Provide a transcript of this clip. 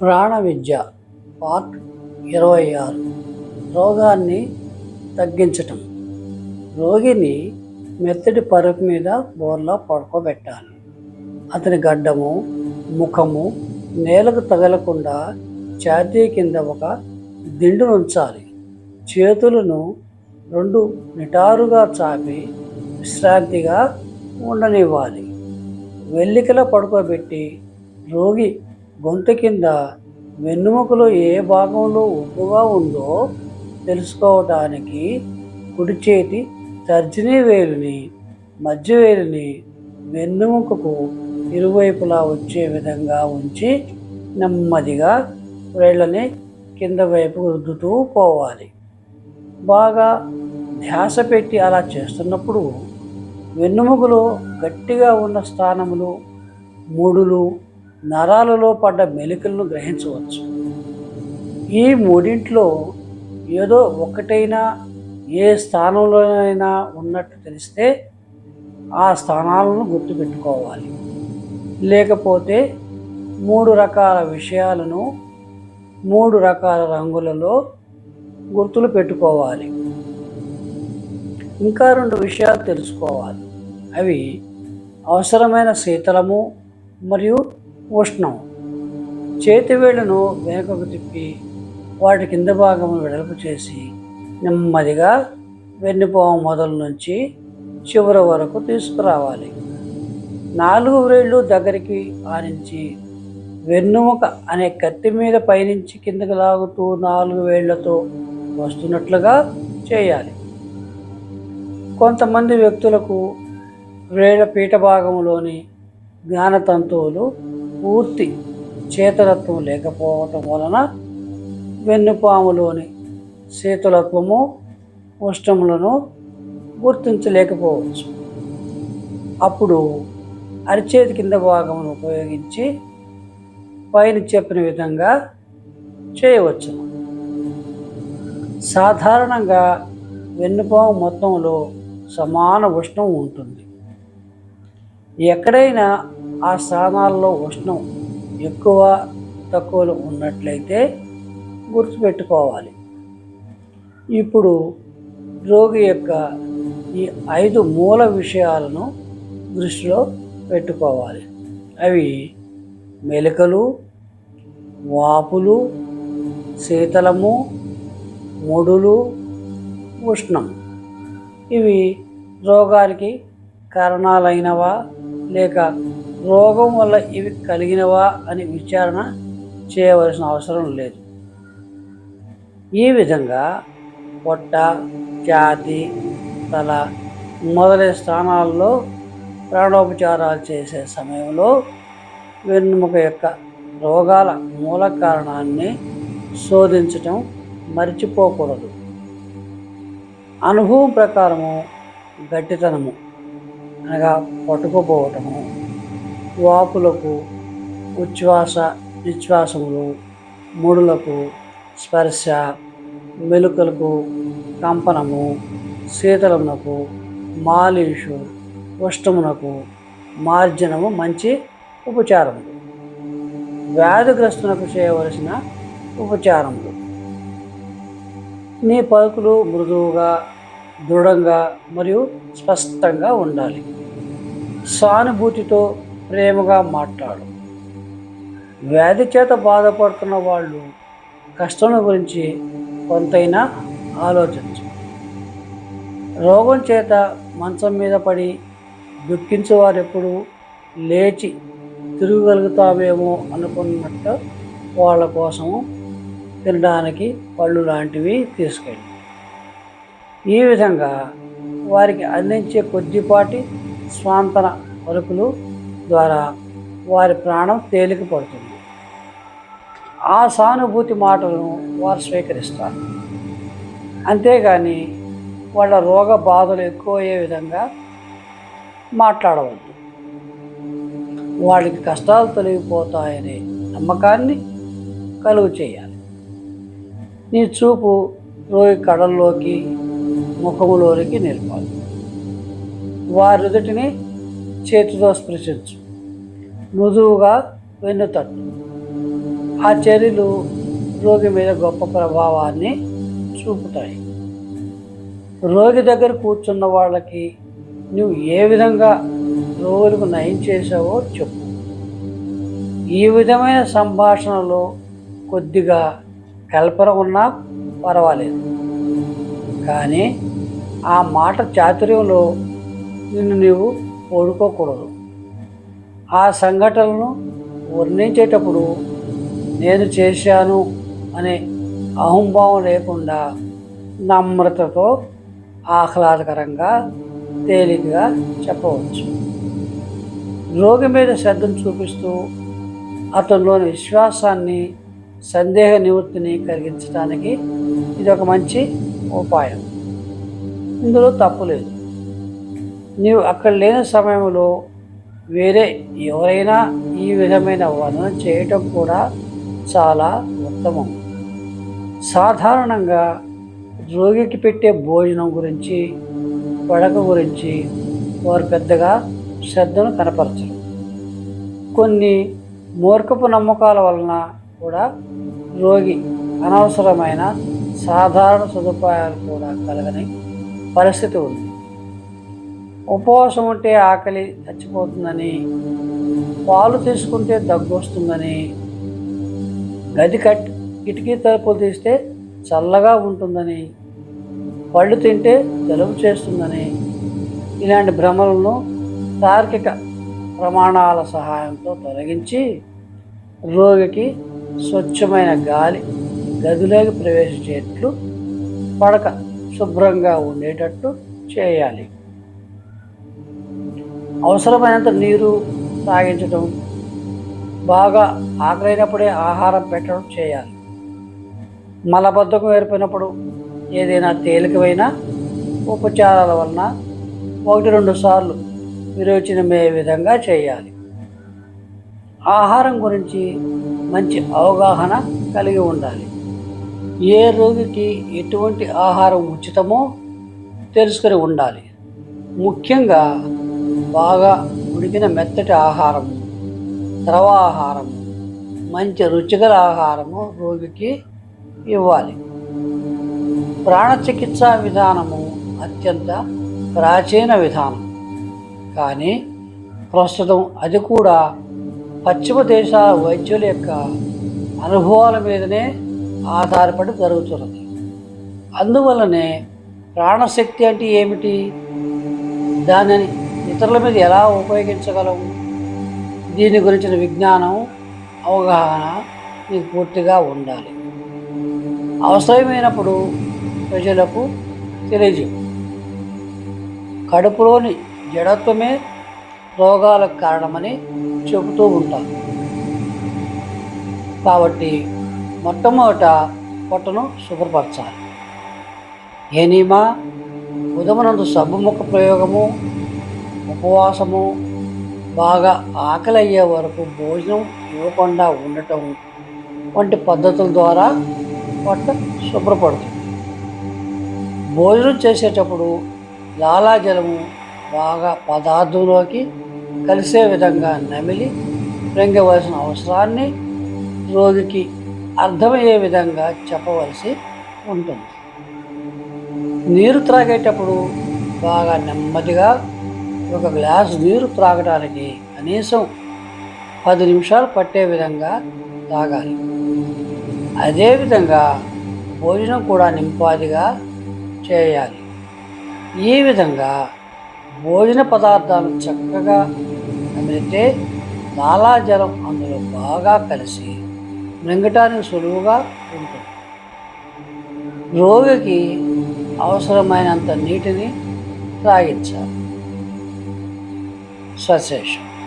ప్రాణ విద్య పార్ట్ ఇరవై ఆరు. రోగాన్ని తగ్గించటం. రోగిని మెత్తటి పరుపు మీద బోర్లా పడుకోబెట్టాలి. అతని గడ్డము ముఖము నేలకు తగలకుండా ఛాతీ కింద ఒక దిండును ఉంచాలి చేతులను రెండు నిటారుగా చాపి విశ్రాంతిగా ఉండనివ్వాలి. వెల్లికల పడుకోబెట్టి రోగి గొంతు కింద వెన్నుముకలో ఏ భాగంలో ఉప్పుగా ఉందో తెలుసుకోవటానికి కుడి చేతి తర్జనీ వేలుని మధ్య వేలుని వెన్నుముకకు ఇరువైపులా వచ్చే విధంగా ఉంచి నెమ్మదిగా వేళ్ళని కింద వైపు రుద్దుతూ పోవాలి. బాగా ధ్యాస పెట్టి అలా చేస్తున్నప్పుడు వెన్నుముకలో గట్టిగా ఉన్న స్థానములు మూడులు నరాలలో పడ్డ మెలికలను గ్రహించవచ్చు. ఈ మూడింట్లో ఏదో ఒకటైనా ఏ స్థానంలోనైనా ఉన్నట్టు తెలిస్తే ఆ స్థానాలను గుర్తుపెట్టుకోవాలి. లేకపోతే మూడు రకాల విషయాలను మూడు రకాల రంగులలో గుర్తులు పెట్టుకోవాలి. ఇంకా రెండు విషయాలు తెలుసుకోవాలి. అవి అవసరమైన శీతలము మరియు ఉష్ణం. చేతివేళ్ళను వెనుకకు తిప్పి వాటి కింద భాగం వెడల్పు చేసి నెమ్మదిగా వెన్నుపోవం మొదలు నుంచి చివరి వరకు తీసుకురావాలి. నాలుగు వ్రేళ్ళు దగ్గరికి ఆనించి వెన్నుముక అనే కత్తి మీద పైనుంచి కిందకు లాగుతూ నాలుగు వేళ్ళతో వస్తున్నట్లుగా చేయాలి. కొంతమంది వ్యక్తులకు వేళ్ళ పీఠ భాగంలోని జ్ఞానతంతువులు పూర్తి చేతలత్వం లేకపోవటం వలన వెన్నుపాములోని శీతలత్వము ఉష్ణములను గుర్తించలేకపోవచ్చు. అప్పుడు అరిచేతి కింద భాగమును ఉపయోగించి పైన చెప్పిన విధంగా చేయవచ్చు. సాధారణంగా వెన్నుపాము మొత్తంలో సమాన ఉష్ణం ఉంటుంది. ఎక్కడైనా ఆ స్థానాల్లో ఉష్ణం ఎక్కువ తక్కువలు ఉన్నట్లయితే గుర్తుపెట్టుకోవాలి. ఇప్పుడు రోగి యొక్క ఈ ఐదు మూల విషయాలను దృష్టిలో పెట్టుకోవాలి. అవి మెలికలు వాపులు శీతలము ముడులు ఉష్ణం. ఇవి రోగానికి కారణాలైనవా లేక రోగం వల్ల ఇవి కలిగినవా అని విచారణ చేయవలసిన అవసరం లేదు. ఈ విధంగా పొట్ట ఛాతి తల మొదలైన స్థానాల్లో ప్రాణోపచారాలు చేసే సమయంలో వెన్నుముక యొక్క రోగాల మూల కారణాన్ని శోధించటం మర్చిపోకూడదు. అనుభవం ప్రకారము గట్టితనము అనగా పట్టుకుపోవటము వాపులకు ఉచ్ఛ్వాస నిశ్వాసములు ముడులకు స్పర్శ మెలుకలకు కంపనము శీతలమునకు మాలిషు ఉష్ణమునకు మార్జనము మంచి ఉపచారములు వ్యాధిగ్రస్తునకు చేయవలసిన ఉపచారములు. నీ పలుకులు మృదువుగా దృఢంగా మరియు స్పష్టంగా ఉండాలి. సానుభూతితో ప్రేమగా మాట్లాడు. వ్యాధి చేత బాధపడుతున్న వాళ్ళు కష్టం గురించి కొంతైనా ఆలోచించు. రోగం చేత మంచం మీద పడి దుఃఖించేవారెప్పుడు లేచి తిరగగలుగుతామేమో అనుకున్నట్టు వాళ్ళ కోసము తినడానికి పళ్ళు లాంటివి తీసుకెళ్ళి. ఈ విధంగా వారికి అందించే కొద్దిపాటి స్వాంతన వరకులు ద్వారా వారి ప్రాణం తేలిక పడుతుంది ఆ సానుభూతి మాటలను వారు స్వీకరిస్తారు. అంతేగాని వాళ్ళ రోగ బాధలు ఎక్కువ అయ్యే విధంగా మాట్లాడవద్దు. వాళ్ళకి కష్టాలు తొలగిపోతాయనే నమ్మకాన్ని కలుగు చేయాలి. నీ చూపు రోగి కడల్లోకి ముఖములోనికి నిలపాలి. వారి ఎదుటిని చేతితో స్పృశించు. మృదువుగా వెన్నుతట్టు. ఆ చర్యలు రోగి మీద గొప్ప ప్రభావాన్ని చూపుతాయి. రోగి దగ్గర కూర్చున్న వాళ్ళకి నువ్వు ఏ విధంగా రోగులకు నయం చేసావో చెప్పు. ఈ విధమైన సంభాషణలో కొద్దిగా కల్పన ఉన్నా పర్వాలేదు. కానీ ఆ మాట చాతుర్యంలో నిన్ను నీవు ఓడుకోకూడదు. ఆ సంఘటనను వర్ణించేటప్పుడు నేను చేశాను అనే అహంభావం లేకుండా నమ్రతతో ఆహ్లాదకరంగా తేలికగా చెప్పవచ్చు. రోగి మీద శ్రద్ధను చూపిస్తూ అతనిలోని విశ్వాసాన్ని సందేహ నివృత్తిని కలిగించడానికి ఇది ఒక మంచి ఉపాయం. ఇందులో తప్పు లేదు. నీవు అక్కడ లేని సమయంలో వేరే ఎవరైనా ఈ విధమైన వర్ణన చేయటం కూడా చాలా ఉత్తమం. సాధారణంగా రోగికి పెట్టే భోజనం గురించి పడక గురించి వారు పెద్దగా శ్రద్ధను కనపరచరు. కొన్ని మూర్ఖపు నమ్మకాల వలన కూడా రోగి అనవసరమైన సాధారణ సదుపాయాలు కూడా కలగని పరిస్థితి ఉంది. ఉపవాసం ఉంటే ఆకలి చచ్చిపోతుందని పాలు తీసుకుంటే దగ్గు వస్తుందని గది కట్ కిటికీ తలుపులు తీస్తే చల్లగా ఉంటుందని పళ్ళు తింటే జలుబు చేస్తుందని ఇలాంటి భ్రమలను తార్కిక ప్రమాణాల సహాయంతో తొలగించి రోగికి స్వచ్ఛమైన గాలి గదిలోకి ప్రవేశించేట్లు పడక శుభ్రంగా ఉండేటట్టు చేయాలి. అవసరమైనంత నీరు తాగించడం బాగా ఆకలైనప్పుడే ఆహారం పెట్టడం చేయాలి. మలబద్ధకం ఏర్పడినప్పుడు ఏదైనా తేలికమైన ఉపచారాల వలన ఒకటి రెండు సార్లు విరోచనమే విధంగా చేయాలి. ఆహారం గురించి మంచి అవగాహన కలిగి ఉండాలి. ఏ రోగికి ఎటువంటి ఆహారం ఉచితమో తెలుసుకొని ఉండాలి. ముఖ్యంగా బాగా ఉడికిన మెత్తటి ఆహారము ద్రవ ఆహారము మంచి రుచికర ఆహారము రోగికి ఇవ్వాలి. ప్రాణచికిత్సా విధానము అత్యంత ప్రాచీన విధానం. కానీ ప్రస్తుతం అది కూడా పశ్చిమ దేశాల వైద్యుల యొక్క అనుభవాల మీదనే ఆధారపడి జరుగుతున్నది. అందువల్లనే ప్రాణశక్తి అంటే ఏమిటి? దానిని ఇతరుల మీద ఎలా ఉపయోగించగలవు? దీని గురించిన విజ్ఞానం అవగాహన నీకు పూర్తిగా ఉండాలి. అవసరమైనప్పుడు ప్రజలకు తెలియజేయు. కడుపులోని జడత్వమే రోగాలకు కారణమని చెబుతూ ఉంటారు. కాబట్టి మొట్టమొదట పొట్టను శుభ్రపరచాలి. ఎనీమా ఉదమనందు సబ్బు ముఖ ప్రయోగము ఉపవాసము బాగా ఆకలి అయ్యే వరకు భోజనం ఇవ్వకుండా ఉండటం వంటి పద్ధతుల ద్వారా పొట్ట శుభ్రపడుతుంది. భోజనం చేసేటప్పుడు లాలాజలము బాగా పదార్థంలోకి కలిసే విధంగా నమిలి రంగవలసిన అవసరాన్ని రోగికి అర్థమయ్యే విధంగా చెప్పవలసి ఉంటుంది. నీరు త్రాగేటప్పుడు బాగా నెమ్మదిగా ఒక గ్లాస్ నీరు త్రాగడానికి కనీసం పది నిమిషాలు పట్టే విధంగా తాగాలి అదేవిధంగా భోజనం కూడా నింపాదిగా చేయాలి. ఈ విధంగా భోజన పదార్థాలు చక్కగా అమిలితే లాలాజలం అందులో బాగా కలిసి మింగటానికి సులువుగా ఉంటుంది. రోగికి అవసరమైనంత నీటిని త్రాగించాలి. Só seja.